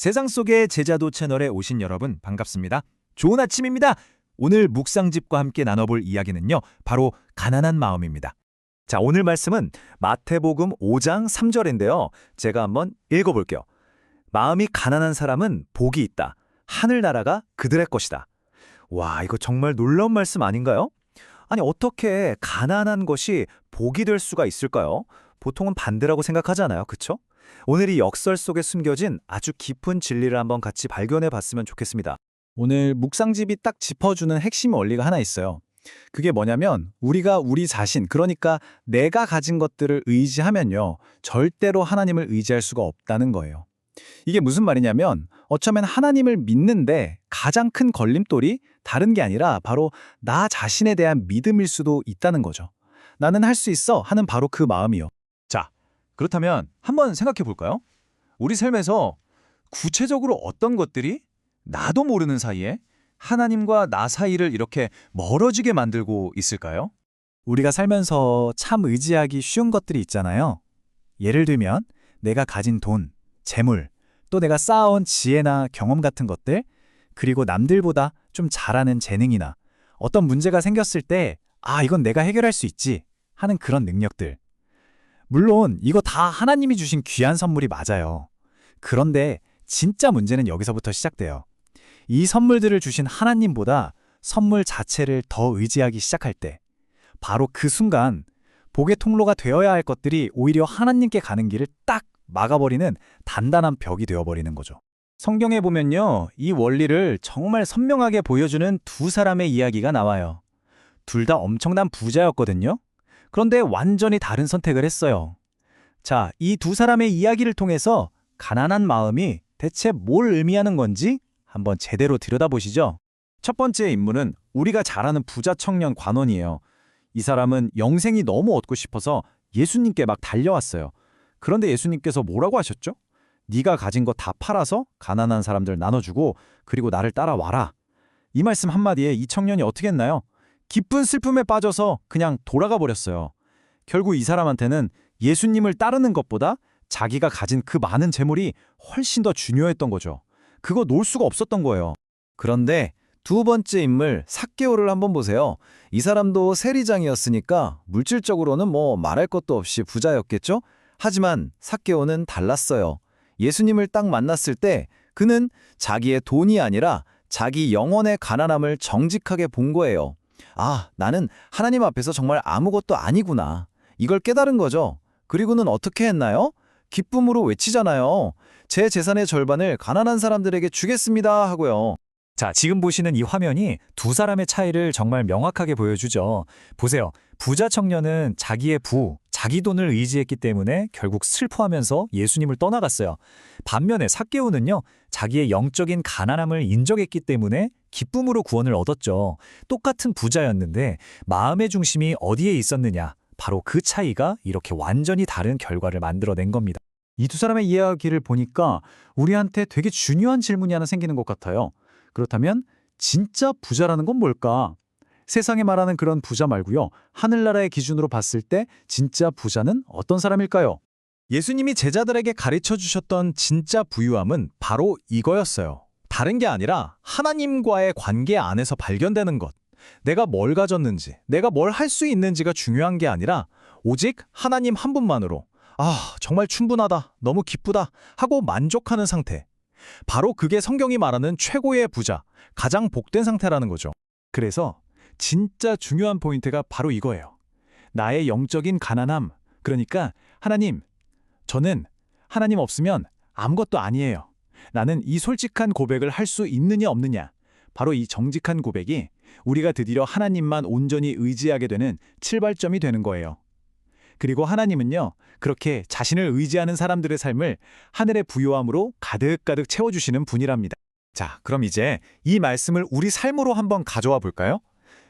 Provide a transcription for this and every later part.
세상 속의 제자도 채널에 오신 여러분 반갑습니다. 좋은 아침입니다. 오늘 묵상집과 함께 나눠볼 이야기는요. 바로 가난한 마음입니다. 자, 오늘 말씀은 마태복음 5장 3절인데요. 제가 한번 읽어볼게요. 마음이 가난한 사람은 복이 있다. 하늘나라가 그들의 것이다. 와, 이거 정말 놀라운 말씀 아닌가요? 아니, 어떻게 가난한 것이 복이 될 수가 있을까요? 보통은 반대라고 생각하잖아요. 그쵸? 오늘 이 역설 속에 숨겨진 아주 깊은 진리를 한번 같이 발견해 봤으면 좋겠습니다. 오늘 묵상집이 딱 짚어주는 핵심 원리가 하나 있어요. 그게 뭐냐면 우리가 우리 자신, 그러니까 내가 가진 것들을 의지하면요. 절대로 하나님을 의지할 수가 없다는 거예요. 이게 무슨 말이냐면 어쩌면 하나님을 믿는데 가장 큰 걸림돌이 다른 게 아니라 바로 나 자신에 대한 믿음일 수도 있다는 거죠. 나는 할 수 있어 하는 바로 그 마음이요. 자, 그렇다면 한번 생각해 볼까요? 우리 삶에서 구체적으로 어떤 것들이 나도 모르는 사이에 하나님과 나 사이를 이렇게 멀어지게 만들고 있을까요? 우리가 살면서 참 의지하기 쉬운 것들이 있잖아요. 예를 들면 내가 가진 돈, 재물, 또 내가 쌓아온 지혜나 경험 같은 것들, 그리고 남들보다 좀 잘하는 재능이나 어떤 문제가 생겼을 때, 아, 이건 내가 해결할 수 있지 하는 그런 능력들. 물론 이거 다 하나님이 주신 귀한 선물이 맞아요. 그런데 진짜 문제는 여기서부터 시작돼요. 이 선물들을 주신 하나님보다 선물 자체를 더 의지하기 시작할 때, 바로 그 순간 복의 통로가 되어야 할 것들이 오히려 하나님께 가는 길을 딱 막아버리는 단단한 벽이 되어버리는 거죠. 성경에 보면요, 이 원리를 정말 선명하게 보여주는 두 사람의 이야기가 나와요. 둘 다 엄청난 부자였거든요. 그런데 완전히 다른 선택을 했어요. 자, 이 두 사람의 이야기를 통해서 가난한 마음이 대체 뭘 의미하는 건지 한번 제대로 들여다보시죠. 첫 번째 인물은 우리가 잘 아는 부자 청년 관원이에요. 이 사람은 영생이 너무 얻고 싶어서 예수님께 막 달려왔어요. 그런데 예수님께서 뭐라고 하셨죠? 네가 가진 거 다 팔아서 가난한 사람들 나눠주고 그리고 나를 따라와라. 이 말씀 한마디에 이 청년이 어떻게 했나요? 깊은 슬픔에 빠져서 그냥 돌아가 버렸어요. 결국 이 사람한테는 예수님을 따르는 것보다 자기가 가진 그 많은 재물이 훨씬 더 중요했던 거죠. 그거 놓을 수가 없었던 거예요. 그런데 두 번째 인물 삭개오를 한번 보세요. 이 사람도 세리장이었으니까 물질적으로는 뭐 말할 것도 없이 부자였겠죠? 하지만 삭개오는 달랐어요. 예수님을 딱 만났을 때 그는 자기의 돈이 아니라 자기 영혼의 가난함을 정직하게 본 거예요. 아, 나는 하나님 앞에서 정말 아무것도 아니구나. 이걸 깨달은 거죠. 그리고는 어떻게 했나요? 기쁨으로 외치잖아요. 제 재산의 절반을 가난한 사람들에게 주겠습니다 하고요. 자, 지금 보시는 이 화면이 두 사람의 차이를 정말 명확하게 보여주죠. 보세요. 부자 청년은 자기의 부, 자기 돈을 의지했기 때문에 결국 슬퍼하면서 예수님을 떠나갔어요. 반면에 삭개오는요, 자기의 영적인 가난함을 인정했기 때문에 기쁨으로 구원을 얻었죠. 똑같은 부자였는데 마음의 중심이 어디에 있었느냐, 바로 그 차이가 이렇게 완전히 다른 결과를 만들어낸 겁니다. 이 두 사람의 이야기를 보니까 우리한테 되게 중요한 질문이 하나 생기는 것 같아요. 그렇다면 진짜 부자라는 건 뭘까? 세상에 말하는 그런 부자 말고요. 하늘나라의 기준으로 봤을 때 진짜 부자는 어떤 사람일까요? 예수님이 제자들에게 가르쳐 주셨던 진짜 부유함은 바로 이거였어요. 다른 게 아니라 하나님과의 관계 안에서 발견되는 것. 내가 뭘 가졌는지, 내가 뭘 할 수 있는지가 중요한 게 아니라 오직 하나님 한 분만으로 아, 정말 충분하다, 너무 기쁘다 하고 만족하는 상태. 바로 그게 성경이 말하는 최고의 부자, 가장 복된 상태라는 거죠. 그래서 진짜 중요한 포인트가 바로 이거예요. 나의 영적인 가난함, 그러니까 하나님, 저는 하나님 없으면 아무것도 아니에요. 나는 이 솔직한 고백을 할 수 있느냐 없느냐. 바로 이 정직한 고백이 우리가 드디어 하나님만 온전히 의지하게 되는 출발점이 되는 거예요. 그리고 하나님은요, 그렇게 자신을 의지하는 사람들의 삶을 하늘의 부요함으로 가득가득 채워주시는 분이랍니다. 자, 그럼 이제 이 말씀을 우리 삶으로 한번 가져와 볼까요?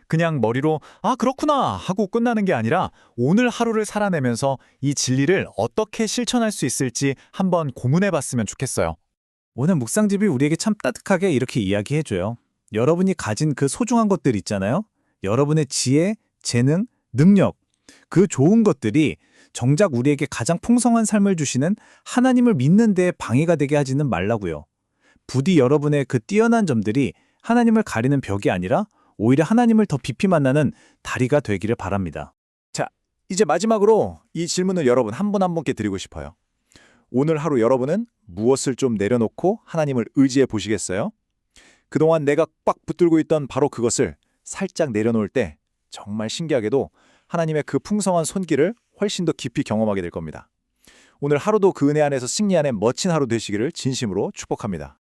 그냥 머리로, 아, 그렇구나 하고 끝나는 게 아니라 오늘 하루를 살아내면서 이 진리를 어떻게 실천할 수 있을지 한번 고문해 봤으면 좋겠어요. 오늘 묵상집이 우리에게 참 따뜻하게 이렇게 이야기해줘요. 여러분이 가진 그 소중한 것들 있잖아요. 여러분의 지혜, 재능, 능력, 그 좋은 것들이 정작 우리에게 가장 풍성한 삶을 주시는 하나님을 믿는 데 방해가 되게 하지는 말라고요. 부디 여러분의 그 뛰어난 점들이 하나님을 가리는 벽이 아니라 오히려 하나님을 더 깊이 만나는 다리가 되기를 바랍니다. 이제 마지막으로 이 질문을 여러분 한 분 한 분께 드리고 싶어요. 오늘 하루 여러분은 무엇을 좀 내려놓고 하나님을 의지해 보시겠어요? 그동안 내가 꽉 붙들고 있던 바로 그것을 살짝 내려놓을 때 정말 신기하게도 하나님의 그 풍성한 손길을 훨씬 더 깊이 경험하게 될 겁니다. 오늘 하루도 그 은혜 안에서 승리하는 멋진 하루 되시기를 진심으로 축복합니다.